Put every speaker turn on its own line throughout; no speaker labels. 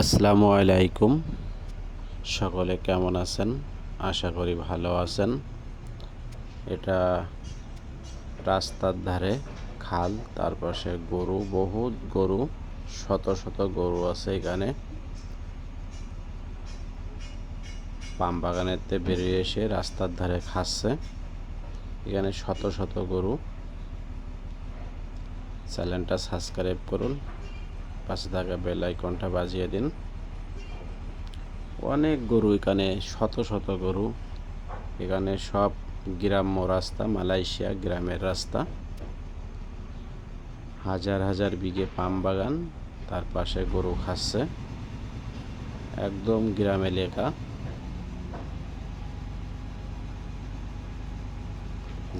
আসসালামু আলাইকুম। সকলে কেমন আছেন? আশা করি ভালো আছেন। এটা রাস্তার ধারে খাল, তার পাশে গরু, বহুত গরু, শত শত গরু আছে এখানে। পাম বাগানেতে বেরিয়ে এসে রাস্তার ধারে খাচ্ছে। এখানে শত শত গরু। চ্যানেলটা সাবস্ক্রাইব করুন। পাশে থাকা বেল আইকনটা বাজিয়ে দিন। অনেক গরু এখানে, শত শত গরু। এখানে সব গ্রাম্য রাস্তা, মালয়েশিয়া গ্রামের রাস্তা। হাজার হাজার বিঘে পাম বাগান, তার পাশে গরু খাচ্ছে। একদম গ্রাম এলাকা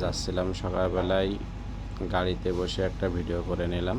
যাচ্ছিলাম সকালবেলায়, গাড়িতে বসে একটা ভিডিও করে নিলাম।